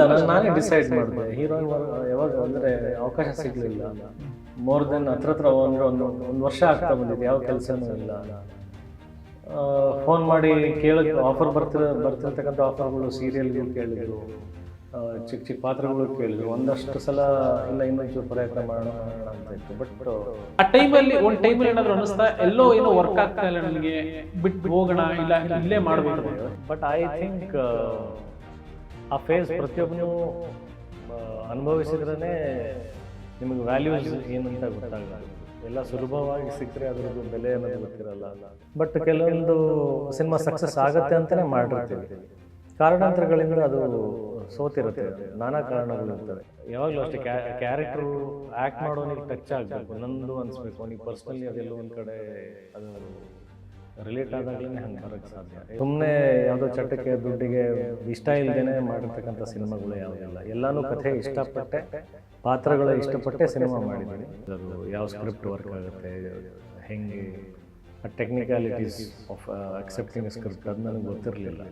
ನಾನು ನಾನೇ ಡಿಸೈಡ್ ಮಾಡಿದೆ. ಹೀರೋಯಿನ್ ಯಾವಾಗ ಅಂದರೆ ಅವಕಾಶ ಸಿಗಲಿಲ್ಲ. ಮೋರ್ ದೆನ್ ಹತ್ರ ಹತ್ರ ಅಂದ್ರೆ ಒಂದು ಒಂದು ವರ್ಷ ಆಗ್ತಾ ಬಂದಿದೆ. ಯಾವ ಕೆಲಸನೂ ಇಲ್ಲ. ಫೋನ್ ಮಾಡಿ ಕೇಳಕ್ಕೆ ಆಫರ್ ಬರ್ತಿರ ಬರ್ತಿರ್ತಕ್ಕಂಥ ಆಫರ್ಗಳು ಸೀರಿಯಲ್ಗಳು ಕೇಳಿದ್ರು. ಚಿಕ್ಕ ಚಿಕ್ಕ ಪಾತ್ರಗಳು ಕೇಳಿದ್ರು. ಒಂದಷ್ಟು ಸಲ ಇಲ್ಲ ಇನ್ನೊಂಚೂರು ಪ್ರಯತ್ನ ಮಾಡೋಣ ಅಂತ ಇತ್ತು. ಬಟ್ ಆ ಟೈಮಲ್ಲಿ ಒಂದು ಟೈಮಲ್ಲಿ ಏನಾದರೂ ಅನ್ನಿಸ್ತಾ? ಎಲ್ಲೋ ಏನೋ ವರ್ಕ್ ಆಗ್ತಾ ಇಲ್ಲ ನನಗೆ. ಬಿಟ್ಟು ಹೋಗೋಣ ಇಲ್ಲ ಇಲ್ಲೇ ಮಾಡಬೇಕು ಬಟ್ ಐ ಥಿಂಕ್ ಆ ಫೇಸ್ ಪ್ರತಿಯೊಬ್ಬನು ಅನುಭವಿಸಿದ್ರೇ ನಿಮಗೆ ವ್ಯಾಲ್ಯೂಸ್ ಏನಂತ ಗೊತ್ತಾಗಲ್ಲ. ಎಲ್ಲ ಸುಲಭವಾಗಿ ಸಿಕ್ಕರೆ ಅದ್ರದ್ದು ಬೆಲೆ ಅನ್ನೋದು ಗೊತ್ತಿರಲ್ಲ. ಬಟ್ ಕೆಲವೊಂದು ಸಿನಿಮಾ ಸಕ್ಸಸ್ ಆಗತ್ತೆ ಅಂತಲೇ ಮಾಡಿರ್ತೀವಿ. ಕಾರಣಾಂತರಗಳಿಂದ ಅದು ಸೋತಿರುತ್ತೆ. ನಾನಾ ಕಾರಣಗಳು ಇರ್ತವೆ. ಯಾವಾಗಲೂ ಅಷ್ಟೇ ಕ್ಯಾರೆಕ್ಟರ್ ಆ್ಯಕ್ಟ್ ಮಾಡೋನಿಗೆ ಟಚ್ ಆಗಬೇಕು. ನಂದು ಅನಿಸ್ಬೇಕು. ಅವನಿಗೆ ಪರ್ಸ್ನಲಿ ಅದೆಲ್ಲೋ ಒಂದು ಕಡೆ ಅದು ರಿಲೇಟ್ ಆದಾಗಲೇ ಹಂಗೆ ಬರೋಕ್ಕೆ ಸಾಧ್ಯ. ಸುಮ್ಮನೆ ಯಾವುದೋ ಚಟಕ್ಕೆ, ದುಡ್ಡಿಗೆ ಇಷ್ಟ ಇಲ್ಲದೇನೆ ಮಾಡಿರ್ತಕ್ಕಂಥ ಸಿನಿಮಾಗಳು ಯಾವುದಿಲ್ಲ. ಎಲ್ಲಾನು ಕಥೆ ಇಷ್ಟಪಟ್ಟೆ, ಪಾತ್ರಗಳು ಇಷ್ಟಪಟ್ಟೆ ಸಿನಿಮಾ ಮಾಡಿದ್ದೀನಿ. ಅದು ಯಾವ ಸ್ಕ್ರಿಪ್ಟ್ ವರ್ಕ್ ಆಗುತ್ತೆ, ಹೆಂಗೆ ಟೆಕ್ನಿಕಾಲಿಟೀಸ್ ಆಫ್ ಅಕ್ಸೆಪ್ಟಿಂಗ್ ಸ್ಕ್ರಿಪ್ಟ್ ಅದು ನನಗೆ ಗೊತ್ತಿರಲಿಲ್ಲ.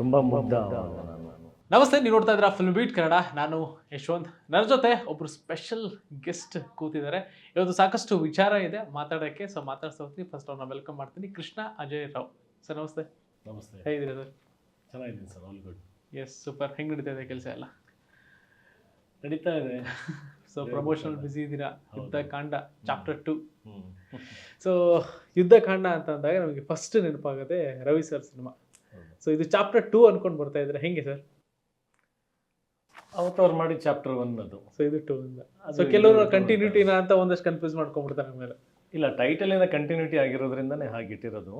ತುಂಬ ಮುದ್ದ ನಾನು. ನಮಸ್ತೆ ನೀವು ನೋಡ್ತಾ ಇದ್ದೀರಾ ಫಿಲ್ಮ್ ಬೀಟ್ ಕನ್ನಡ. ನಾನು ಯಶವಂತ್. ನನ್ನ ಜೊತೆ ಒಬ್ರು ಸ್ಪೆಷಲ್ ಗೆಸ್ಟ್ ಕೂತಿದ್ದಾರೆ. ಇವತ್ತು ಸಾಕಷ್ಟು ವಿಚಾರ ಇದೆ ಮಾತಾಡೋಕ್ಕೆ ಸೊ ಮಾತಾಡ್ತಾ ಹೋಗ್ತೀನಿ. ಫಸ್ಟ್ ಅವ್ರನ್ನ ವೆಲ್ಕಮ್ ಮಾಡ್ತೀನಿ ಕೃಷ್ಣ ಅಜಯ್ ರಾವ್. ಸರ್ ನಮಸ್ತೆ. ನಮಸ್ತೆ. ಹೇಗಿದ್ದೀರಾ ಸರ್ ಚೆನ್ನಾಗಿದ್ದೀನಿ sir all good yes super ಹೆಂಗೆ ನಡೀತಾ ಇದೆ ಕೆಲಸ ಎಲ್ಲ? ನಡೀತಾ ಇದೆ. ಸೊ ಪ್ರಮೋಷನಲ್ ಬಿಸಿ ಇದ್ದೀರಾ? ಯುದ್ಧ ಕಾಂಡ ಚಾಪ್ಟರ್ ಟು ಸೊ ಯುದ್ಧ ಕಾಂಡ ಅಂತ ಅಂದಾಗ ನಮಗೆ ಫಸ್ಟ್ ನೆನಪಾಗುತ್ತೆ ರವಿ ಸರ್ ಸಿನಿಮಾ ಸೊ ಇದು ಚಾಪ್ಟರ್ ಟೂ ಅನ್ಕೊಂಡು ಬರ್ತಾ ಇದ್ರೆ ಹೆಂಗೆ ಸರ್ ಅವತ್ತು ಅವ್ರು ಮಾಡಿದ ಚಾಪ್ಟರ್ ಒನ್ ಅದು. ಸೊ ಇದು ಟೂ ಇಂದ. ಸೊ ಕೆಲವರು ಕಂಟಿನ್ಯೂಟಿನ ಅಂತ ಒಂದಷ್ಟು ಕನ್ಫ್ಯೂಸ್ ಮಾಡ್ಕೊಂಡ್ಬಿಡ್ತಾರೆ ಆಮೇಲೆ ಇಲ್ಲ ಟೈಟಲಿಂದ ಕಂಟಿನ್ಯೂಟಿ ಆಗಿರೋದ್ರಿಂದನೇ ಹಾಗಿಟ್ಟಿರೋದು.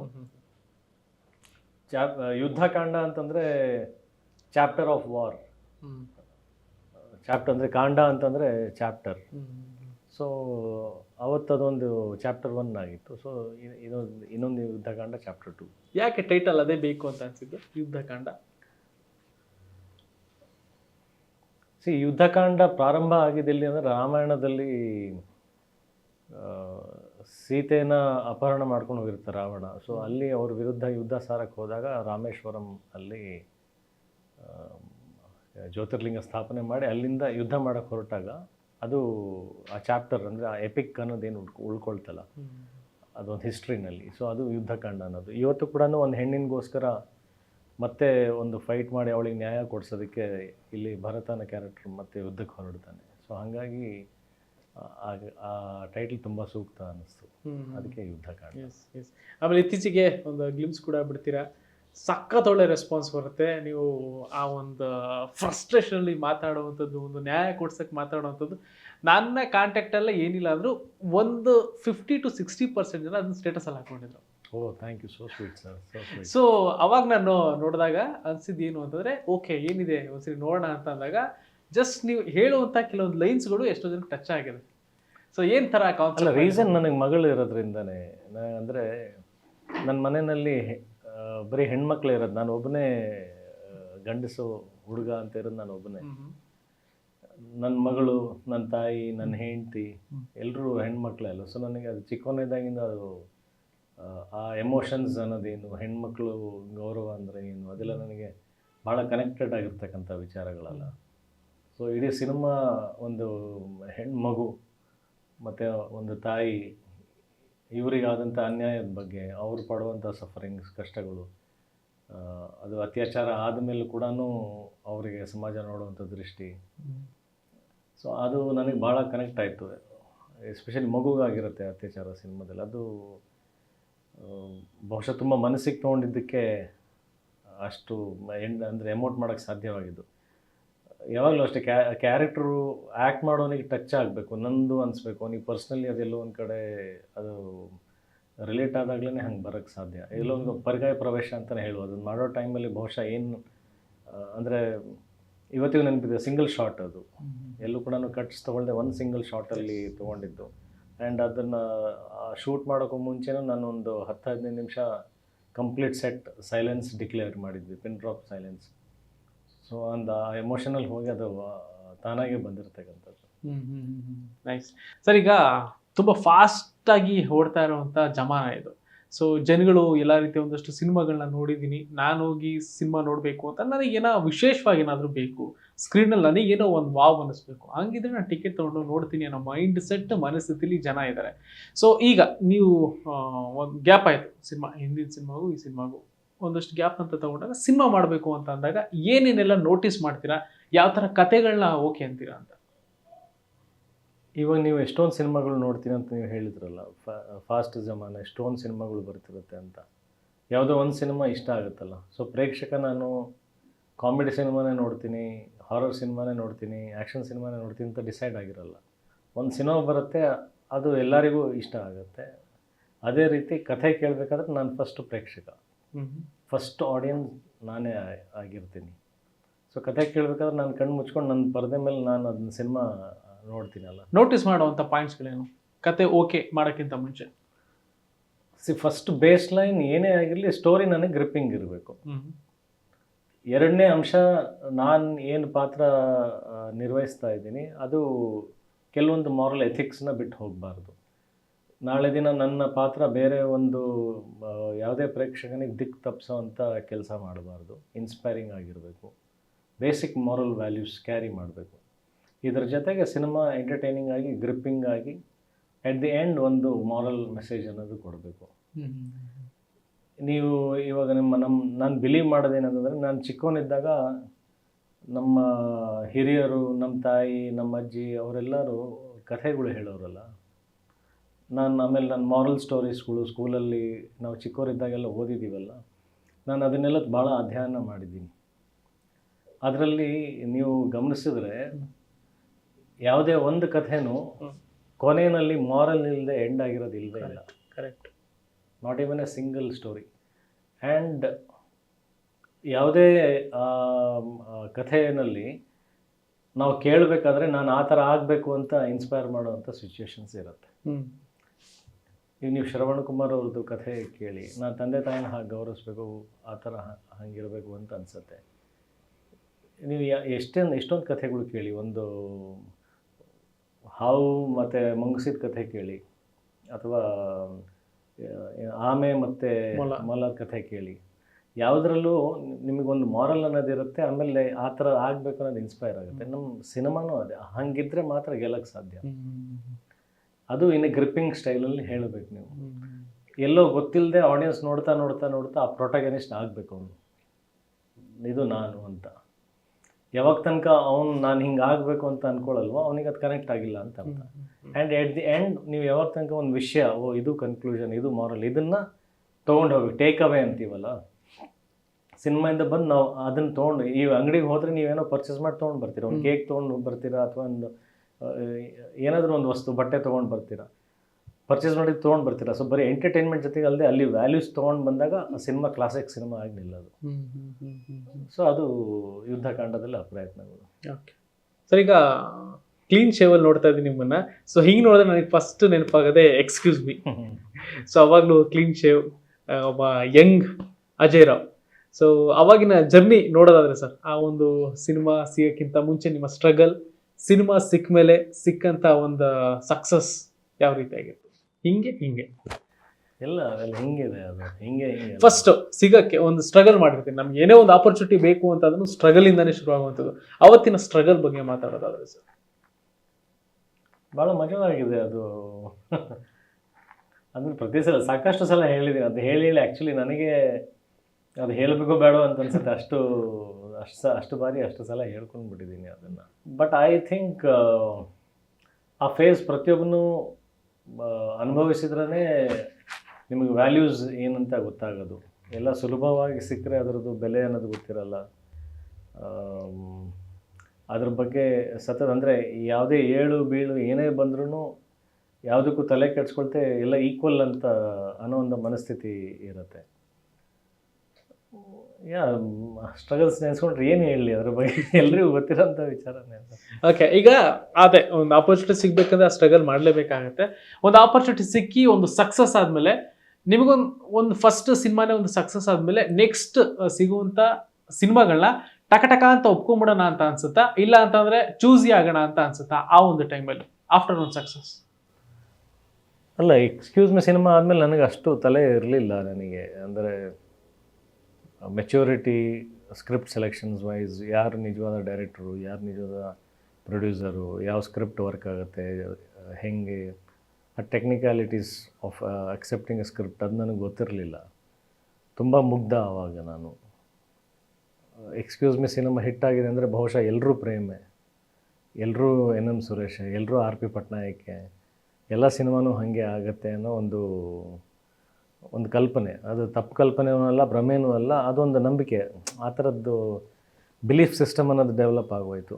ಚಾಪ್ ಯುದ್ಧಕಾಂಡ ಅಂತಂದರೆ ಚಾಪ್ಟರ್ ಆಫ್ ವಾರ್ ಚಾಪ್ಟರ್ ಅಂದರೆ ಕಾಂಡ ಅಂತಂದರೆ ಚಾಪ್ಟರ್ ಸೊ ಅವತ್ತದೊಂದು ಚಾಪ್ಟರ್ ಒನ್ ಆಗಿತ್ತು. ಸೊ ಇನ್ನೊಂದು ಇನ್ನೊಂದು ಯುದ್ಧಕಾಂಡ ಚಾಪ್ಟರ್ ಟು ಯಾಕೆ ಟೈಟಲ್ ಅದೇ ಬೇಕು ಅಂತ ಅನ್ಸಿದ್ದು? ಯುದ್ಧ ಕಾಂಡ ಸಿ ಯುದ್ಧಕಾಂಡ ಪ್ರಾರಂಭ ಆಗಿದ್ದೆಲ್ಲಿ ಅಂದರೆ ರಾಮಾಯಣದಲ್ಲಿ ಸೀತೆನ ಅಪಹರಣ ಮಾಡ್ಕೊಂಡು ಹೋಗಿರ್ತಾರೆ ರಾವಣ. ಸೊ ಅಲ್ಲಿ ಅವ್ರ ವಿರುದ್ಧ ಯುದ್ಧ ಸಾರಕ್ಕೆ ಹೋದಾಗ ರಾಮೇಶ್ವರಂ ಅಲ್ಲಿ ಜ್ಯೋತಿರ್ಲಿಂಗ ಸ್ಥಾಪನೆ ಮಾಡಿ ಅಲ್ಲಿಂದ ಯುದ್ಧ ಮಾಡೋಕ್ಕೆ ಹೊರಟಾಗ ಅದು ಆ ಚಾಪ್ಟರ್ ಅಂದರೆ ಆ ಎಪಿಕ್ ಅನ್ನೋದೇನು ಉಳ್ಕೊ ಉಳ್ಕೊಳ್ತಲ್ಲ. ಅದೊಂದು ಹಿಸ್ಟ್ರಿನಲ್ಲಿ ಸೊ ಅದು ಯುದ್ಧಕಾಂಡ ಅನ್ನೋದು. ಇವತ್ತು ಕೂಡ ಒಂದು ಹೆಣ್ಣಿನಿಗೋಸ್ಕರ ಮತ್ತೆ ಒಂದು ಫೈಟ್ ಮಾಡಿ ಅವಳಿಗೆ ನ್ಯಾಯ ಕೊಡಿಸೋದಕ್ಕೆ ಇಲ್ಲಿ ಭರತನ ಕ್ಯಾರೆಕ್ಟರ್ ಮತ್ತೆ ಯುದ್ಧಕ್ಕೆ ಹೊರಡ್ತಾನೆ. ಸೊ ಹಾಗಾಗಿ ಆ- ಟೈಟಲ್ ತುಂಬ ಸೂಕ್ತ ಅನ್ನಿಸ್ತು. ಅದಕ್ಕೆ ಯುದ್ಧ ಎಸ್ ಎಸ್ ಆಮೇಲೆ ಇತ್ತೀಚೆಗೆ ಒಂದು ಗ್ಲಿಮ್ಸ್ ಕೂಡ ಬಿಡ್ತೀರಾ? ಸಖತ್ ಒಳ್ಳೆ ರೆಸ್ಪಾನ್ಸ್ ಬರುತ್ತೆ. ನೀವು ಆ ಒಂದು ಫ್ರಸ್ಟ್ರೇಷನಲ್ಲಿ ಮಾತಾಡುವಂಥದ್ದು ಒಂದು ನ್ಯಾಯ ಕೊಡ್ಸಕ್ಕೆ ಮಾತಾಡುವಂಥದ್ದು ನನ್ನ ಕಾಂಟ್ಯಾಕ್ಟಲ್ಲ ಏನಿಲ್ಲ ಅಂದರೂ ಒಂದು ಫಿಫ್ಟಿ ಟು ಸಿಕ್ಸ್ಟಿ ಪರ್ಸೆಂಟ್ ಜನ ಅದನ್ನ ಸ್ಟೇಟಸಲ್ಲಿ ಹಾಕೊಂಡಿದ್ರು. ಓ thank you so sweet sir so sweet so ಅವಾಗ ನಾನು ನೋಡಿದಾಗ ಅನ್ಸಿದ್ದು ಏನು ಅಂತಂದ್ರೆ ಓಕೆ ಏನಿದೆ? ಒಂದ್ಸರಿ ನೋಡೋಣ ಅಂತ ಅಂದಾಗ ಜಸ್ಟ್ ನೀವು ಹೇಳುವಂಥ ಕೆಲವೊಂದು ಲೈನ್ಸ್ಗಳು ಎಷ್ಟೋ ಜನಕ್ಕೆ ಟಚ್ ಆಗಿದೆ ಸೊ ಏನು ಥರ ಅಲ್ಲ ಕಾನ್ಸೆಪ್ಟ್ ರೀಸನ್ ನನಗೆ ಮಗಳು ಇರೋದ್ರಿಂದನೇ. ನಾ ಅಂದರೆ ನನ್ನ ಮನೆಯಲ್ಲಿ ಬರೀ ಹೆಣ್ಮಕ್ಳು ಇರೋದು. ನಾನು ಒಬ್ಬನೇ ಗಂಡಸು ಹುಡುಗ ಅಂತ ಇರೋದು ನಾನು ಒಬ್ಬನೇ ನನ್ನ ಮಗಳು ನನ್ನ ತಾಯಿ ನನ್ನ ಹೆಂಡತಿ ಎಲ್ಲರೂ ಹೆಣ್ಮಕ್ಳೇ ಅಲ್ಲ ಸೊ ನನಗೆ ಅದು ಚಿಕ್ಕವನಿದ್ದಾಗಿಂದ ಅದು ಆ, ಎಮೋಷನ್ಸ್ ಅನ್ನೋದೇನು ಹೆಣ್ಮಕ್ಳು ಗೌರವ ಅಂದರೆ ಏನು? ಅದೆಲ್ಲ ನನಗೆ ಭಾಳ ಕನೆಕ್ಟೆಡ್ ಆಗಿರ್ತಕ್ಕಂಥ ವಿಚಾರಗಳಲ್ಲ. ಸೊ ಇಡೀ ಸಿನಿಮಾ ಒಂದು ಹೆಣ್ಮಗು ಮತ್ತು ಒಂದು ತಾಯಿ ಇವರಿಗಾದಂಥ ಅನ್ಯಾಯದ ಬಗ್ಗೆ ಅವರು ಪಡುವಂಥ ಸಫರಿಂಗ್ಸ್ ಕಷ್ಟಗಳು ಅದು ಅತ್ಯಾಚಾರ ಆದಮೇಲೂ ಕೂಡ ಅವರಿಗೆ ಸಮಾಜ ನೋಡುವಂಥ ದೃಷ್ಟಿ. ಸೊ ಅದು ನನಗೆ ಭಾಳ ಕನೆಕ್ಟ್ ಆಯಿತು. ಎಸ್ಪೆಷಲಿ ಮಗುಗಾಗಿರುತ್ತೆ ಅತ್ಯಾಚಾರ ಸಿನಿಮಾದಲ್ಲಿ. ಅದು ಬಹುಶಃ ತುಂಬ ಮನಸ್ಸಿಗೆ ತೊಗೊಂಡಿದ್ದಕ್ಕೆ ಅಷ್ಟು ಎಂಡ್ ಅಂದರೆ ಎಮೋಟ್ ಮಾಡೋಕ್ಕೆ ಸಾಧ್ಯವಾಗಿದ್ದು. ಯಾವಾಗಲೂ ಅಷ್ಟೇ ಕ್ಯಾ ಕ್ಯಾರೆಕ್ಟ್ರು ಆ್ಯಕ್ಟ್ ಮಾಡೋನಿಗೆ ಟಚ್ ಆಗಬೇಕು ನಂದು ಅನಿಸ್ಬೇಕು ಅವನಿಗೆ ಪರ್ಸ್ನಲಿ ಅದೆಲ್ಲೋ ಒಂದು ಕಡೆ ಅದು ರಿಲೇಟ್ ಆದಾಗಲೇ ಹಂಗೆ ಬರೋಕ್ಕೆ ಸಾಧ್ಯ. ಎಲ್ಲೋ ಒಂದು ಪರ್ಯಾಯ ಪ್ರವೇಶ ಅಂತಲೇ ಹೇಳ್ಬೋದು. ಅದನ್ನು ಮಾಡೋ ಟೈಮಲ್ಲಿ ಬಹುಶಃ ಏನು ಅಂದರೆ ಇವತ್ತಿಗೂ ನೆನಪಿದೆ ಸಿಂಗಲ್ ಶಾಟ್ ಅದು. ಎಲ್ಲೂ ಕೂಡ ಕಟ್ಸ್ ತೊಗೊಳ್ದೆ ಒಂದು ಸಿಂಗಲ್ ಶಾಟಲ್ಲಿ ತೊಗೊಂಡಿದ್ದು. ಆ್ಯಂಡ್ ಅದನ್ನು ಶೂಟ್ ಮಾಡೋಕ್ಕೂ ಮುಂಚೆನೂ ನಾನು ಒಂದು ಹತ್ತು ಹದಿನೈದು ನಿಮಿಷ ಕಂಪ್ಲೀಟ್ ಸೆಟ್ ಸೈಲೆನ್ಸ್ ಡಿಕ್ಲೇರ್ ಮಾಡಿದ್ವಿ ಪಿನ್ ಡ್ರಾಪ್ ಸೈಲೆನ್ಸ್ ಸೊ ಒಂದು ಎಮೋಷನಲ್ ಹೋಗಿ ಅದು ತಾನಾಗೆ ಬಂದಿರ್ತಕ್ಕಂಥದ್ದು. ಬಂದಿರತಕ್ಕಂಥದ್ದು ನೈಸ್ ಸರ್, ಈಗ ತುಂಬ ಫಾಸ್ಟಾಗಿ ಓಡ್ತಾ ಇರುವಂಥ ಜಮಾನ ಇದು. ಸೊ ಜನಗಳು ಎಲ್ಲ ರೀತಿಯ ಒಂದಷ್ಟು ಸಿನಿಮಾಗಳನ್ನ ನೋಡಿದ್ದೀನಿ. ನಾನು ಹೋಗಿ ಸಿನಿಮಾ ನೋಡಬೇಕು ಅಂತ ನನಗೇನೋ ವಿಶೇಷವಾಗಿ ಏನಾದರೂ ಬೇಕು. ಸ್ಕ್ರೀನಲ್ಲಿ ನನಗೇನೋ ಒಂದು ವಾವ್ ಅನ್ನಿಸ್ಬೇಕು. ಹಂಗಿದ್ರೆ ನಾನು ಟಿಕೆಟ್ ತೊಗೊಂಡು ನೋಡ್ತೀನಿ ಅನ್ನೋ ಮೈಂಡ್ ಸೆಟ್ ಮನಸ್ಥಿತಿಲಿ ಜನ ಇದ್ದಾರೆ ಸೊ ಈಗ ನೀವು ಒಂದು ಗ್ಯಾಪ್ ಆಯಿತು. ಸಿನಿಮಾ, ಹಿಂದಿನ ಸಿನಿಮಾಗೂ ಈ ಸಿನಿಮಾಗೂ. ಒಂದಷ್ಟು ಗ್ಯಾಪ್ ಅಂತ ತಗೊಂಡಾಗ ಸಿನಿಮಾ ಮಾಡಬೇಕು ಅಂತ ಅಂದಾಗ ಏನೇನೆಲ್ಲ ನೋಟಿಸ್ ಮಾಡ್ತೀರಾ? ಯಾವ ಥರ ಕತೆಗಳನ್ನ ಓಕೆ ಅಂತೀರಾ ಅಂತ. ಇವಾಗ ನೀವು ಎಷ್ಟೊಂದು ಸಿನಿಮಾಗಳು ನೋಡ್ತೀನಿ ಅಂತ ನೀವು ಹೇಳಿದ್ರಲ್ಲ ಫಾಸ್ಟ್ ಜಮಾನ ಎಷ್ಟೊಂದು ಸಿನಿಮಾಗಳು ಬರ್ತಿರುತ್ತೆ ಅಂತ. ಯಾವುದೋ ಒಂದು ಸಿನಿಮಾ ಇಷ್ಟ ಆಗುತ್ತಲ್ಲ. ಸೊ ಪ್ರೇಕ್ಷಕ ನಾನು ಕಾಮಿಡಿ ಸಿನಿಮಾನೇ ನೋಡ್ತೀನಿ ಹಾರರ್ ಸಿನಿಮಾನೇ ನೋಡ್ತೀನಿ ಆ್ಯಕ್ಷನ್ ಸಿನಿಮಾನೇ ನೋಡ್ತೀನಿ ಅಂತ ಡಿಸೈಡ್ ಆಗಿರಲ್ಲ. ಒಂದು ಸಿನಿಮಾ ಬರುತ್ತೆ ಅದು ಎಲ್ಲರಿಗೂ ಇಷ್ಟ ಆಗುತ್ತೆ. ಅದೇ ರೀತಿ ಕಥೆ ಕೇಳಬೇಕಾದ್ರೆ ನಾನು ಫಸ್ಟ್ ಪ್ರೇಕ್ಷಕ. ಫಸ್ಟ್ ಆಡಿಯನ್ಸ್ ನಾನೇ ಆಗಿರ್ತೀನಿ. ಸೊ ಕಥೆ ಕೇಳಬೇಕಾದ್ರೆ ನಾನು ಕಣ್ಣು ಮುಚ್ಕೊಂಡು ನನ್ನ ಪರದೆ ಮೇಲೆ ನಾನು ಅದನ್ನ ಸಿನಿಮಾ ನೋಡ್ತೀನಲ್ಲ. ನೋಟಿಸ್ ಮಾಡುವಂಥ ಪಾಯಿಂಟ್ಸ್ಗಳೇನು ಕತೆ ಓಕೆ ಮಾಡೋಕ್ಕಿಂತ ಮುಂಚೆ. ಸಿ ಫಸ್ಟ್ ಬೇಸ್ ಲೈನ್ ಏನೇ ಆಗಿರಲಿ ಸ್ಟೋರಿ ನನಗೆ ಗ್ರಿಪ್ಪಿಂಗ್ ಇರಬೇಕು. ಎರಡನೇ ಅಂಶ ನಾನು ಏನು ಪಾತ್ರ ನಿರ್ವಹಿಸ್ತಾ ಇದ್ದೀನಿ ಅದು ಕೆಲವೊಂದು ಮಾರಲ್ ಎಥಿಕ್ಸ್ನ ಬಿಟ್ಟು ಹೋಗಬಾರ್ದು. ನಾಳೆ ದಿನ ನನ್ನ ಪಾತ್ರ ಬೇರೆ ಒಂದು ಯಾವುದೇ ಪ್ರೇಕ್ಷಕನಿಗೆ ದಿಕ್ಕು ತಪ್ಪಿಸೋ ಅಂಥ ಕೆಲಸ ಮಾಡಬಾರ್ದು. ಇನ್ಸ್ಪೈರಿಂಗ್ ಆಗಿರಬೇಕು. ಬೇಸಿಕ್ ಮಾರಲ್ ವ್ಯಾಲ್ಯೂಸ್ ಕ್ಯಾರಿ ಮಾಡಬೇಕು. ಇದರ ಜೊತೆಗೆ ಸಿನಿಮಾ ಎಂಟರ್ಟೈನಿಂಗ್ ಆಗಿ ಗ್ರಿಪ್ಪಿಂಗ್ ಆಗಿ ಎಟ್ ದಿ ಎಂಡ್ ಒಂದು ಮಾರಲ್ ಮೆಸೇಜ್ ಅನ್ನೋದು ಕೊಡಬೇಕು. ನೀವು ಇವಾಗ ನಿಮ್ಮ ನಮ್ಮ ನಾನು ಬಿಲೀವ್ ಮಾಡೋದೇನಂತಂದರೆ ನಾನು ಚಿಕ್ಕವನಿದ್ದಾಗ ನಮ್ಮ ಹಿರಿಯರು ನಮ್ಮ ತಾಯಿ ನಮ್ಮ ಅಜ್ಜಿ ಅವರೆಲ್ಲರೂ ಕಥೆಗಳು ಹೇಳೋರಲ್ಲ. ನಾನು ಆಮೇಲೆ ನನ್ನ ಮಾರಲ್ ಸ್ಟೋರೀಸ್ಗಳು ಸ್ಕೂಲಲ್ಲಿ ನಾವು ಚಿಕ್ಕವರಿದ್ದಾಗೆಲ್ಲ ಓದಿದ್ದೀವಲ್ಲ ನಾನು ಅದನ್ನೆಲ್ಲ ಭಾಳ ಅಧ್ಯಯನ ಮಾಡಿದ್ದೀನಿ. ಅದರಲ್ಲಿ ನೀವು ಗಮನಿಸಿದ್ರೆ ಯಾವುದೇ ಒಂದು ಕಥೆನೂ. ಕೊನೆಯಲ್ಲಿ ಮಾರಲ್ ಇಲ್ಲದೆ ಎಂಡ್ ಆಗಿರೋದು ಇಲ್ಲದೆ ಇಲ್ಲ correct not even a single story and ಯಾವುದೇ ಕಥೆಯಲ್ಲಿ ನಾವು ಕೇಳಬೇಕಾದ್ರೆ ನಾನು ಆ ಥರ ಆಗಬೇಕು ಅಂತ ಇನ್ಸ್ಪೈರ್ ಮಾಡುವಂಥ ಸಿಚುವೇಶನ್ಸ್ ಇರುತ್ತೆ. ಈಗ ನೀವು ಶ್ರವಣ್ ಕುಮಾರ್ ಅವ್ರದ್ದು ಕಥೆ ಕೇಳಿ ನಾನು ತಂದೆ ತಾಯಿನ ಹಾಗೆ ಗೌರವಿಸ್ಬೇಕು ಆ ಥರ ಹಂಗಿರಬೇಕು ಅಂತ ಅನಿಸುತ್ತೆ. ನೀವು ಎಷ್ಟೇ ಎಷ್ಟೊಂದು ಎಷ್ಟೊಂದು ಕಥೆಗಳು ಕೇಳಿ ಒಂದು ಹಾವು ಮತ್ತು ಮಂಗಸಿದ ಕಥೆ ಕೇಳಿ ಅಥವಾ ಆಮೆ ಮತ್ತು ಮೊಲ. ಮೊಲ ಕಥೆ ಕೇಳಿ. ಯಾವುದರಲ್ಲೂ ನಿಮಗೊಂದು ಮಾರಲ್ ಅನ್ನೋದಿರುತ್ತೆ ಆಮೇಲೆ ಆ ಥರ ಆಗಬೇಕು ಅನ್ನೋದು ಇನ್ಸ್ಪೈರ್ ಆಗುತ್ತೆ. ನಮ್ಮ ಸಿನಿಮಾನೂ ಅದೇ. ಹಂಗಿದ್ರೆ ಮಾತ್ರ ಗೆಲ್ಲಕ್ಕೆ ಸಾಧ್ಯ. ಅದು ಇನ್ನು ಗ್ರಿಪ್ಪಿಂಗ್ ಸ್ಟೈಲಲ್ಲಿ ಹೇಳಬೇಕು ನೀವು. ಎಲ್ಲೋ ಗೊತ್ತಿಲ್ಲದೆ ಆಡಿಯನ್ಸ್ ನೋಡ್ತಾ ನೋಡ್ತಾ ನೋಡ್ತಾ ಆ ಪ್ರೊಟಗನಿಸ್ಟ್ ಆಗಬೇಕು ಅವನು. ಇದು ನಾನು ಅಂತ. ಯಾವಾಗ ತನಕ ಅವ್ನು ನಾನು ಹಿಂಗೆ ಆಗಬೇಕು ಅಂತ ಅನ್ಕೊಳ್ಳಲ್ವೋ ಅವನಿಗೆ ಅದು ಕನೆಕ್ಟ್ ಆಗಿಲ್ಲ ಅಂತ ಅರ್ಥ. ಆ್ಯಂಡ್ ಎಟ್ ದಿ ಎಂಡ್ ನೀವು ಯಾವಾಗ ತನಕ ಒಂದು ವಿಷಯ ಓ ಇದು ಕನ್ಕ್ಲೂಷನ್ ಇದು ಮಾರಲ್ ಇದನ್ನು ತೊಗೊಂಡು ಹೋಗಿ ಟೇಕ್ ಅವೇ ಅಂತೀವಲ್ಲ? ಸಿನಿಮಾಯಿಂದ ಬಂದು ನಾವು ಅದನ್ನು ತೊಗೊಂಡು ಈ ಅಂಗಡಿಗೆ ಹೋದರೆ ನೀವೇನೋ ಪರ್ಚೇಸ್ ಮಾಡಿ ತೊಗೊಂಡು ಬರ್ತೀರಾ? ಒಂದು ಕೇಕ್ ತೊಗೊಂಡು ಬರ್ತೀರಾ? ಅಥವಾ ಒಂದು ಏನಾದರೂ ಒಂದು ವಸ್ತು ಬಟ್ಟೆ ತೊಗೊಂಡು ಬರ್ತೀರಾ? ಪರ್ಚೇಸ್ ಮಾಡಿ ತೊಗೊಂಡು ಬರ್ತೀರಾ? ಸೊ ಬರೀ ಎಂಟರ್ಟೈನ್ಮೆಂಟ್ ಜೊತೆಗೆ ಅಲ್ಲದೆ ಅಲ್ಲಿ ವ್ಯಾಲ್ಯೂಸ್ ತೊಗೊಂಡು ಬಂದಾಗ ಆ ಸಿನಿಮಾ ಕ್ಲಾಸಿಕ್ ಸಿನಿಮಾ ಆಗಿ ನಿಲ್ಲೋದು. ಸೊ ಅದು ಯುದ್ಧಕಾಂಡದಲ್ಲಿ ಆ ಪ್ರಯತ್ನಗಳು ಓಕೆ ಸರ್ ಈಗ ಕ್ಲೀನ್ ಶೇವಲ್ಲಿ ನೋಡ್ತಾ ಇದ್ದೀನಿ ನಿಮ್ಮನ್ನು. ಸೊ ಹಿಂಗೆ ನೋಡಿದ್ರೆ ನನಗೆ ಫಸ್ಟ್ ನೆನಪಾಗದೆ ಎಕ್ಸ್ಕ್ಯೂಸ್ ಮಿ ಸೊ ಅವಾಗಲೂ ಕ್ಲೀನ್ ಶೇವ್ ಒಬ್ಬ ಯಂಗ್ ಅಜಯ್ ರಾವ್. ಸೊ ಅವಾಗಿನ ಜರ್ನಿ ನೋಡೋದಾದ್ರೆ ಸರ್ ಆ ಒಂದು ಸಿನಿಮಾ ಸಿಗೋಕ್ಕಿಂತ ಮುಂಚೆ ನಿಮ್ಮ ಸ್ಟ್ರಗಲ್ ಸಿನಿಮಾ ಸಿಕ್ಕ ಮೇಲೆ ಸಿಕ್ಕಂಥ ಒಂದು ಸಕ್ಸಸ್ ಯಾವ ರೀತಿ ಆಗಿತ್ತು? ಹಿಂಗೆ ಹಿಂಗೆ. ಎಲ್ಲ ಹಿಂಗಿದೆ ಅದು. ಹಿಂಗೆ ಹಿಂಗೆ ಫಸ್ಟ್ ಸಿಗಕ್ಕೆ ಒಂದು ಸ್ಟ್ರಗಲ್ ಮಾಡಿರ್ತೀನಿ ನಮ್ಗೆ ಏನೇ ಒಂದು ಆಪರ್ಚುನಿಟಿ ಬೇಕು ಅಂತ ಅದನ್ನು ಸ್ಟ್ರಗಲ್ ಇಂದಾನೇ ಶುರು ಆಗುವಂಥದ್ದು. ಅವತ್ತಿನ ಸ್ಟ್ರಗಲ್ ಬಗ್ಗೆ ಮಾತಾಡೋದಾದ್ರೆ ಸರ್. ಭಾಳ ಮಜವಾಗಿದೆ ಅದು. ಅಂದ್ರೆ ಪ್ರತಿ ಸಲ ಸಾಕಷ್ಟು ಸಲ ಹೇಳಿದ್ದೀನಿ ಅದು ಹೇಳಿ ಹೇಳಿ ಆ್ಯಕ್ಚುಲಿ ನನಗೆ ಅದು ಹೇಳಬೇಕು ಬೇಡ ಅಂತ ಅನ್ಸುತ್ತೆ. ಅಷ್ಟು ಅಷ್ಟು ಸ ಅಷ್ಟು ಬಾರಿ ಅಷ್ಟು ಸಲ ಹೇಳ್ಕೊಂಡು ಬಿಟ್ಟಿದ್ದೀನಿ ಅದನ್ನು. ಬಟ್ ಐ ಥಿಂಕ್ ಆ ಫೇಸ್ ಪ್ರತಿಯೊಬ್ಬನು ಅನುಭವಿಸಿದ್ರೇ ನಿಮಗೆ ವ್ಯಾಲ್ಯೂಸ್ ಏನಂತ ಗೊತ್ತಾಗೋದು. ಎಲ್ಲ ಸುಲಭವಾಗಿ ಸಿಕ್ಕರೆ ಅದರದ್ದು ಬೆಲೆ ಅನ್ನೋದು ಗೊತ್ತಿರಲ್ಲ. ಅದ್ರ ಬಗ್ಗೆ ಸತತ ಅಂದರೆ ಯಾವುದೇ ಏಳು, ಬೀಳು ಏನೇ ಬಂದ್ರೂ ಯಾವುದಕ್ಕೂ ತಲೆ ಕೆಡ್ಸ್ಕೊಳ್ತೆ ಎಲ್ಲ ಈಕ್ವಲ್ ಅಂತ ಅನ್ನೋ ಒಂದು ಮನಸ್ಥಿತಿ ಇರುತ್ತೆ. ಯಾ ಸ್ಟ್ರಗಲ್ಸ್ ನೆನೆಸ್ಕೊಂಡ್ರೆ ಏನು ಹೇಳಿ ಅದ್ರ ಬಗ್ಗೆ? ಎಲ್ಲರಿಗೂ ಗೊತ್ತಿರೋಂಥ ವಿಚಾರನೇ ಓಕೆ ಈಗ ಅದೇ ಒಂದು ಆಪರ್ಚುನಿಟಿ ಸಿಗ್ಬೇಕಂದ್ರೆ ಆ ಸ್ಟ್ರಗಲ್ ಮಾಡಲೇಬೇಕಾಗತ್ತೆ. ಒಂದು ಆಪರ್ಚುನಿಟಿ ಸಿಕ್ಕಿ ಒಂದು ಸಕ್ಸಸ್ ಆದಮೇಲೆ ನಿಮಗೊಂದು ಒಂದು ಫಸ್ಟ್ ಸಿನಿಮಾನೇ ಒಂದು ಸಕ್ಸಸ್ ಆದಮೇಲೆ ನೆಕ್ಸ್ಟ್ ಸಿಗುವಂಥ ಸಿನಿಮಾಗಳನ್ನ ಟಕ ಟಕ ಅಂತ ಒಪ್ಕೊಂಬಿಡೋಣ ಅಂತ ಅನ್ಸುತ್ತಾ? ಇಲ್ಲ ಅಂತಂದರೆ ಚೂಸಿ ಆಗೋಣ ಅಂತ ಅನ್ಸುತ್ತಾ ಆ ಒಂದು ಟೈಮಲ್ಲಿ ಆಫ್ಟರ್ ಒಂದು ಸಕ್ಸಸ್ ಅಲ್ಲ ಎಕ್ಸ್ಕ್ಯೂಸ್ ಮಿ ಸಿನಿಮಾ ಆದಮೇಲೆ ನನಗೆ ಅಷ್ಟು ತಲೆ ಇರಲಿಲ್ಲ ನನಗೆ. ಅಂದರೆ ಮೆಚ್ಯೂರಿಟಿ ಸ್ಕ್ರಿಪ್ಟ್ ಸೆಲೆಕ್ಷನ್ಸ್ ವೈಸ್ ಯಾರು ನಿಜವಾದ ಡೈರೆಕ್ಟ್ರು ಯಾರು ನಿಜವಾದ ಪ್ರೊಡ್ಯೂಸರು ಯಾವ ಸ್ಕ್ರಿಪ್ಟ್ ವರ್ಕ್ ಆಗುತ್ತೆ, ಹೆಂಗೆ, ಆ technicalities of accepting a script ಅದು ನನಗೆ ಗೊತ್ತಿರಲಿಲ್ಲ. ತುಂಬ ಮುಗ್ಧ ಆವಾಗ ನಾನು. ಎಕ್ಸ್ಕ್ಯೂಸ್ ಮಿ ಸಿನಿಮಾ ಹಿಟ್ ಆಗಿದೆ ಅಂದರೆ ಬಹುಶಃ ಎಲ್ಲರೂ ಪ್ರೇಮೆ ಎಲ್ಲರೂ ಎನ್ ಎಂ ಸುರೇಶ್ ಎಲ್ಲರೂ ಆರ್ ಪಿ ಪಟ್ನಾಯಕ್ಕೆ ಎಲ್ಲ ಸಿನಿಮಾನೂ ಹಾಗೆ ಆಗತ್ತೆ ಅನ್ನೋ ಒಂದು ಒಂದು ಕಲ್ಪನೆ. ಅದು ತಪ್ಪು ಕಲ್ಪನೆಯೂ ಅಲ್ಲ, ಭ್ರಮೇನೂ ಅಲ್ಲ, ಅದೊಂದು ನಂಬಿಕೆ. ಆ ಥರದ್ದು ಬಿಲೀಫ್ ಸಿಸ್ಟಮ್ ಅನ್ನೋದು ಡೆವಲಪ್ ಆಗೋಯ್ತು.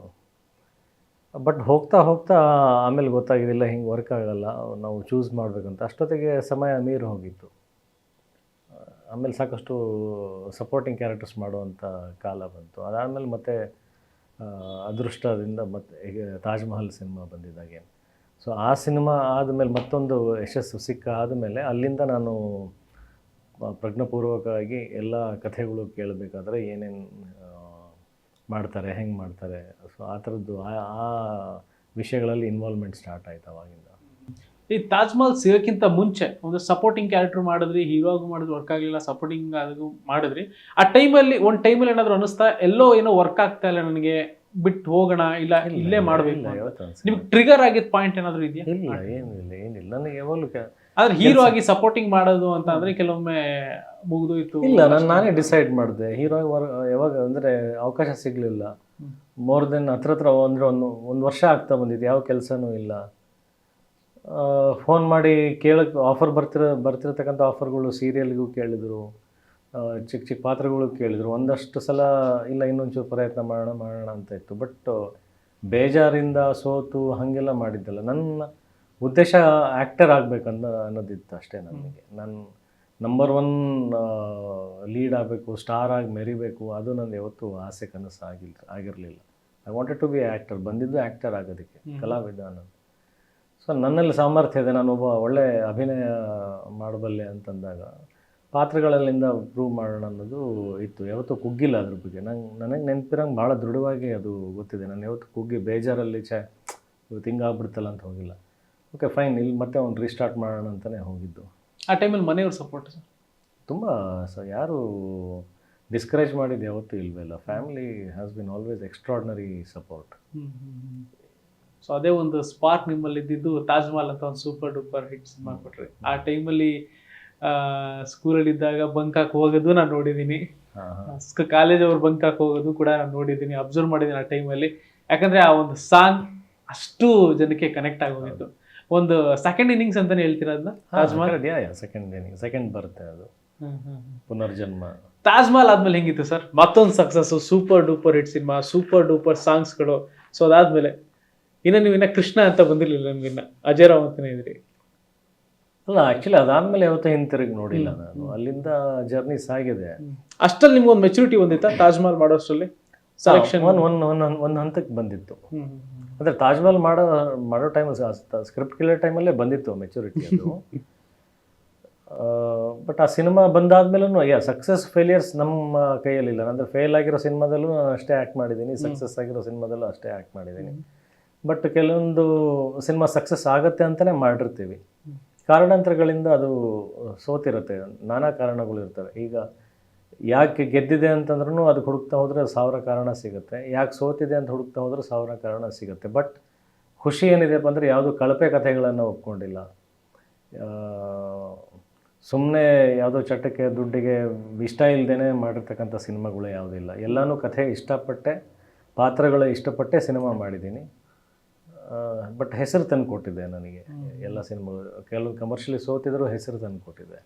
ಬಟ್ ಹೋಗ್ತಾ ಹೋಗ್ತಾ ಆಮೇಲೆ ಗೊತ್ತಾಗಿದ್ದಿಲ್ಲ ಹಿಂಗೆ ವರ್ಕ್ ಆಗೋಲ್ಲ, ನಾವು ಚೂಸ್ ಮಾಡಬೇಕಂತ. ಅಷ್ಟೊತ್ತಿಗೆ ಸಮಯ ಮೀರಿ ಹೋಗಿತ್ತು. ಆಮೇಲೆ ಸಾಕಷ್ಟು ಸಪೋರ್ಟಿಂಗ್ ಕ್ಯಾರೆಕ್ಟರ್ಸ್ ಮಾಡುವಂಥ ಕಾಲ ಬಂತು. ಅದಾದಮೇಲೆ ಮತ್ತೆ ಅದೃಷ್ಟದಿಂದ ಮತ್ತೆ ತಾಜ್ ಮಹಲ್ ಸಿನಿಮಾ ಬಂದಿದ್ದಾಗೆ. ಸೊ ಆ ಸಿನಿಮಾ ಆದಮೇಲೆ ಮತ್ತೊಂದು ಯಶಸ್ಸು ಸಿಕ್ಕ ಆದಮೇಲೆ ಅಲ್ಲಿಂದ ನಾನು ಪ್ರಜ್ಞಾಪೂರ್ವಕವಾಗಿ ಎಲ್ಲ ಕಥೆಗಳು ಕೇಳಬೇಕಾದ್ರೆ ಏನೇನು ಮಾಡ್ತಾರೆ, ಹೆಂಗೆ ಮಾಡ್ತಾರೆ. ಸೊ ಆ ಥರದ್ದು, ಆ ಆ ವಿಷಯಗಳಲ್ಲಿ ಇನ್ವಾಲ್ವ್ಮೆಂಟ್ ಸ್ಟಾರ್ಟ್ ಆಯ್ತು ಅವಾಗಿಂದ. ಈ ತಾಜ್ ಮಹಲ್ ಸಿಗೋಕ್ಕಿಂತ ಮುಂಚೆ ಒಂದು ಸಪೋರ್ಟಿಂಗ್ ಕ್ಯಾರೆಕ್ಟರ್ ಮಾಡಿದ್ರಿ ಹೀರೋ ಆಗಿ ಮಾಡಿದ್ರು ವರ್ಕ್ ಆಗಲಿಲ್ಲ ಸಪೋರ್ಟಿಂಗ್ ಆಗೂ ಮಾಡಿದ್ರಿ. ಆ ಟೈಮಲ್ಲಿ ಒಂದು ಟೈಮಲ್ಲಿ ಏನಾದರೂ ಅನ್ನಿಸ್ತಾ, ಎಲ್ಲೋ ಏನೋ ವರ್ಕ್ ಆಗ್ತಾ ಇಲ್ಲ ನನಗೆ ಬಿಟ್ಟು ಹೋಗೋಣ ಇಲ್ಲ ಇಲ್ಲೇ ಮಾಡಬೇಕು. ನಿಮ್ಗೆ ಟ್ರಿಗರ್ ಆಗಿದ್ದ ಪಾಯಿಂಟ್ ಏನಾದರೂ ಇದೆಯಾ? ಇಲ್ಲ ಏನಿಲ್ಲ ಏನಿಲ್ಲ. ನನಗೆ ಯಾವಾಗಲೂ ಆದ್ರೆ ಹೀರೋ ಆಗಿ ಸಪೋರ್ಟಿಂಗ್ ಮಾಡೋದು ಅಂತ ಅಂದ್ರೆ ಕೆಲವೊಮ್ಮೆ ಮುಗಿದೋಯ್ತು. ಇಲ್ಲ ನಾನು ನಾನೇ ಡಿಸೈಡ್ ಮಾಡಿದೆ. ಹೀರೋ ಯಾವಾಗ ಅಂದರೆ ಅವಕಾಶ ಸಿಗಲಿಲ್ಲ. ಮೋರ್ ದೆನ್ ಹತ್ರ ಹತ್ರ ಅಂದರೆ ಒಂದು ಒಂದು ವರ್ಷ ಆಗ್ತಾ ಬಂದಿದ್ದು ಯಾವ ಕೆಲಸನೂ ಇಲ್ಲ. ಫೋನ್ ಮಾಡಿ ಕೇಳಕ್ಕೆ ಆಫರ್ ಬರ್ತಿರೋ ಬರ್ತಿರತಕ್ಕಂಥ ಆಫರ್ಗಳು ಸೀರಿಯಲ್ಗೂ ಕೇಳಿದರು. ಚಿಕ್ಕ ಚಿಕ್ಕ ಪಾತ್ರಗಳು ಕೇಳಿದರು. ಒಂದಷ್ಟು ಸಲ ಇಲ್ಲ ಇನ್ನೊಂಚೂರು ಪ್ರಯತ್ನ ಮಾಡೋಣ ಮಾಡೋಣ ಅಂತ ಇತ್ತು. ಬಟ್ ಬೇಜಾರಿಂದ ಸೋತು ಹಾಗೆಲ್ಲ ಮಾಡಿದ್ದಲ್ಲ. ನನ್ನ ಉದ್ದೇಶ ಆ್ಯಕ್ಟರ್ ಆಗಬೇಕಂತ ಅನ್ನೋದಿತ್ತು ಅಷ್ಟೇ ನನಗೆ. ನಾನು ನಂಬರ್ ಒನ್ ಲೀಡ್ ಆಗಬೇಕು ಸ್ಟಾರ್ ಆಗಿ ಮೆರಿಬೇಕು ಅದು ನಂದು ಯಾವತ್ತೂ ಆಸೆ ಕನಸು ಆಗಿಲ್ಲ ಆಗಿರಲಿಲ್ಲ. I wanted to be actor ಬಂದಿದ್ದು ಆ್ಯಕ್ಟರ್ ಆಗೋದಕ್ಕೆ. ಕಲಾವಿದ ಅನ್ನೋದು ಸೊ ನನ್ನಲ್ಲಿ ಸಾಮರ್ಥ್ಯ ಇದೆ. ನಾನು ಒಬ್ಬ ಒಳ್ಳೆ ಅಭಿನಯ ಮಾಡಬಲ್ಲೆ ಅಂತಂದಾಗ ಪಾತ್ರಗಳಲ್ಲಿಂದ ಪ್ರೂವ್ ಮಾಡೋಣ ಅನ್ನೋದು ಇತ್ತು. ಯಾವತ್ತೂ ಕುಗ್ಗಿಲ್ಲ ಅದ್ರ ಬಗ್ಗೆ. ನಂಗೆ ನನಗೆ ನೆನಪಿರಂಗೆ ಭಾಳ ದೃಢವಾಗಿ ಅದು ಗೊತ್ತಿದೆ. ನಾನು ಯಾವತ್ತು ಕುಗ್ಗಿ ಬೇಜಾರಲ್ಲಿ ಚ ಇವತ್ತು ಹಿಂಗಾಗ್ಬಿಡ್ತಲ್ಲ ಅಂತ ಹೋಗಿಲ್ಲ. ಓಕೆ ಫೈನ್ ಇಲ್ಲಿ ಮತ್ತೆ ಒಂದು ರೀಸ್ಟಾರ್ಟ್ ಮಾಡೋಣ ಅಂತಲೇ ಹೋಗಿದ್ದು. ಆ ಟೈಮಲ್ಲಿ ಮನೆಯವ್ರ ಸಪೋರ್ಟ್ ತುಂಬ ಸೊ ಯಾರು ಡಿಸ್ಕರೇಜ್ ಮಾಡಿದ್ದು ಯಾವತ್ತೂ ಇಲ್ಲ. Family has been always extraordinary support so ಅದೇ ಒಂದು ಸ್ಪಾರ್ಕ್ ನಿಮ್ಮಲ್ಲಿ ಇದ್ದಿದ್ದು ತಾಜ್ ಮಹಲ್ ಅಂತ ಒಂದು ಸೂಪರ್ ಡೂಪರ್ ಹಿಟ್ಸ್ ಸಿನಿಮಾ ಕೊಟ್ರಿ. ಆ ಟೈಮಲ್ಲಿ ಸ್ಕೂಲಲ್ಲಿ ಇದ್ದಾಗ ಬಂಕ್ ಹಾಕಿ ಹೋಗೋದು ನಾನು ನೋಡಿದ್ದೀನಿ ಕಾಲೇಜ್ ಅವ್ರು ಬಂಕ್ ಹಾಕಿ ಹೋಗೋದು ಕೂಡ ನಾನು ನೋಡಿದ್ದೀನಿ ಅಬ್ಸರ್ವ್ ಮಾಡಿದ್ದೀನಿ ಆ ಟೈಮಲ್ಲಿ ಯಾಕಂದ್ರೆ ಆ ಒಂದು ಸಾಂಗ್ ಅಷ್ಟು ಜನಕ್ಕೆ ಕನೆಕ್ಟ್ ಆಗೋಗಿತ್ತು ಒಂದು ಸೆಕೆಂಡ್ ಇನ್ನಿಂಗ್ಸ್ ಅಂತಾನೆ ಹೇಳ್ತೀರಾ ಅದನ್ನ ಮಹಲ್? ಸೆಕೆಂಡ್ ಇನ್ನಿಂಗ್ ಸೆಕೆಂಡ್ ಬರುತ್ತೆ ಅದು. ಪುನರ್ಜನ್ಮ. ತಾಜ್ಮಹಲ್ ಆದ್ಮೇಲೆ ಹೆಂಗಿತ್ತು ಸರ್? ಮತ್ತೊಂದು success super duper hit cinema super duper ಸಾಂಗ್ಸ್ಗಳು so ಅದಾದ್ಮೇಲೆ ಇನ್ನು ನೀವು ಇನ್ನ ಕೃಷ್ಣ ಅಂತ ಬಂದಿರಲಿಲ್ಲ ನಿಮ್ಗೆ ಇನ್ನ. ಅಜಯ್ ರಾವ್ ಅಂತಾನೆ ಇದ್ರಿ. ಅಲ್ಲ ಆ್ಯಕ್ಚುಲಿ ಅದಾದಮೇಲೆ ಯಾವತ್ತೂ ಹಿಂತಿರುಗಿ ನೋಡಿಲ್ಲ ನಾನು. ಅಲ್ಲಿಂದ ಜರ್ನಿ ಸಾಗಿದೆ. ಅಷ್ಟಲ್ಲಿ ನಿಮ್ಗೆ ಒಂದು ಮೆಚುರಿಟಿ ಬಂದಿತ್ತಾ? ತಾಜ್ ಮಹಲ್ ಮಾಡೋಷ್ಟರಲ್ಲಿ? ಸೆಲೆಕ್ಷನ್ ಒನ್ ಒನ್ ಒನ್ ಒಂದು ಹಂತಕ್ಕೆ ಬಂದಿತ್ತು. ಅಂದರೆ ತಾಜ್ ಮಹಲ್ ಮಾಡೋ ಮಾಡೋ ಟೈಮ್ ಸ್ಕ್ರಿಪ್ಟ್ ಕೇಳೋ ಟೈಮಲ್ಲೇ ಬಂದಿತ್ತು ಮೆಚುರಿಟಿ ಅದು. ಬಟ್ ಆ ಸಿನಿಮಾ ಬಂದಾದ್ಮೇಲೂ ಯಾ ಸಕ್ಸಸ್ ಫೇಲಿಯರ್ಸ್ ನಮ್ಮ ಕೈಯಲ್ಲಿಲ್ಲ ಅಂದರೆ ಫೇಲ್ ಆಗಿರೋ ಸಿನಿಮಾದಲ್ಲೂ ನಾನು ಅಷ್ಟೇ ಆ್ಯಕ್ಟ್ ಮಾಡಿದ್ದೀನಿ. ಸಕ್ಸಸ್ ಆಗಿರೋ ಸಿನಿಮಾದಲ್ಲೂ ಅಷ್ಟೇ ಆ್ಯಕ್ಟ್ ಮಾಡಿದ್ದೀನಿ. ಬಟ್ ಕೆಲವೊಂದು ಸಿನಿಮಾ ಸಕ್ಸಸ್ ಆಗುತ್ತೆ ಅಂತಲೇ ಮಾಡಿರ್ತೀವಿ. ಕಾರಣಾಂತರಗಳಿಂದ ಅದು ಸೋತಿರುತ್ತೆ. ನಾನಾ ಕಾರಣಗಳು ಇರ್ತವೆ. ಈಗ ಯಾಕೆ ಗೆದ್ದಿದೆ ಅಂತಂದ್ರೂ ಅದು ಹುಡುಕ್ತಾ ಹೋದರೆ ಸಾವಿರ ಕಾರಣ ಸಿಗುತ್ತೆ. ಯಾಕೆ ಸೋತಿದೆ ಅಂತ ಹುಡುಕ್ತಾ ಹೋದ್ರೆ ಸಾವಿರ ಕಾರಣ ಸಿಗುತ್ತೆ. ಬಟ್ ಖುಷಿ ಏನಿದೆಪ್ಪ ಅಂದರೆ ಯಾವುದು ಕಳಪೆ ಕಥೆಗಳನ್ನು ಒಪ್ಕೊಂಡಿಲ್ಲ. ಸುಮ್ಮನೆ ಯಾವುದೋ ಚಟಕ್ಕೆ, ದುಡ್ಡಿಗೆ ಇಷ್ಟ ಇಲ್ಲದೇ ಮಾಡಿರ್ತಕ್ಕಂಥ ಸಿನಿಮಾಗಳು ಯಾವುದಿಲ್ಲ. ಎಲ್ಲನೂ ಕಥೆ ಇಷ್ಟಪಟ್ಟೆ, ಪಾತ್ರಗಳ ಇಷ್ಟಪಟ್ಟೆ ಸಿನಿಮಾ ಮಾಡಿದ್ದೀನಿ. ಬಟ್ ಹೆಸರು ತಂದು ಕೊಟ್ಟಿದೆ ನನಗೆ. ಎಲ್ಲ ಸಿನಿಮಾಗಳು ಕೆಲವು ಕಮರ್ಷಿಯಲಿ ಸೋತಿದ್ರು ಹೆಸರು ತಂದು ಕೊಟ್ಟಿದೆ.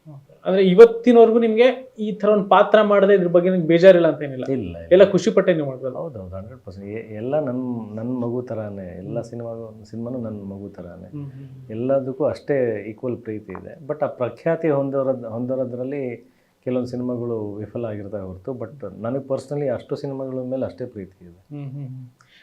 ಅಂದ್ರೆ ಇವತ್ತಿನವರೆಗೂ ನಿಮ್ಗೆ ಈ ತರ ಒಂದು ಪಾತ್ರ ಮಾಡದೆ ಇದ್ರ ಬಗ್ಗೆ ನಿಮ್ಗೆ ಬೇಜಾರಿಲ್ಲ ಅಂತ ಏನಿಲ್ಲ? ಇಲ್ಲ ಎಲ್ಲ ಖುಷಿ ಪಟ್ಟೆ ನೀವು ಮಾಡ್ಬೋದು. ಹೌದೌದು ಹಂಡ್ರೆಡ್ ಪರ್ಸೆಂಟ್ ಎಲ್ಲ ನನ್ನ ನನ್ನ ಮಗು ಥರಾನೇ ಎಲ್ಲ ಸಿನಿಮಾಗೂ ಸಿನಿಮಾನು ನನ್ನ ಮಗು ಥರಾನೇ ಎಲ್ಲದಕ್ಕೂ ಅಷ್ಟೇ ಈಕ್ವಲ್ ಪ್ರೀತಿ ಇದೆ. ಬಟ್ ಆ ಪ್ರಖ್ಯಾತಿ ಹೊಂದೋರದ್ದು ಹೊಂದೋರೋದ್ರಲ್ಲಿ ಕೆಲವೊಂದು ಸಿನಿಮಾಗಳು ವಿಫಲ ಆಗಿರ್ತವೆ ಹೊರತು ಬಟ್ ನನಗೆ ಪರ್ಸ್ನಲಿ ಅಷ್ಟು ಸಿನಿಮಾಗಳ ಮೇಲೆ ಅಷ್ಟೇ ಪ್ರೀತಿ ಇದೆ.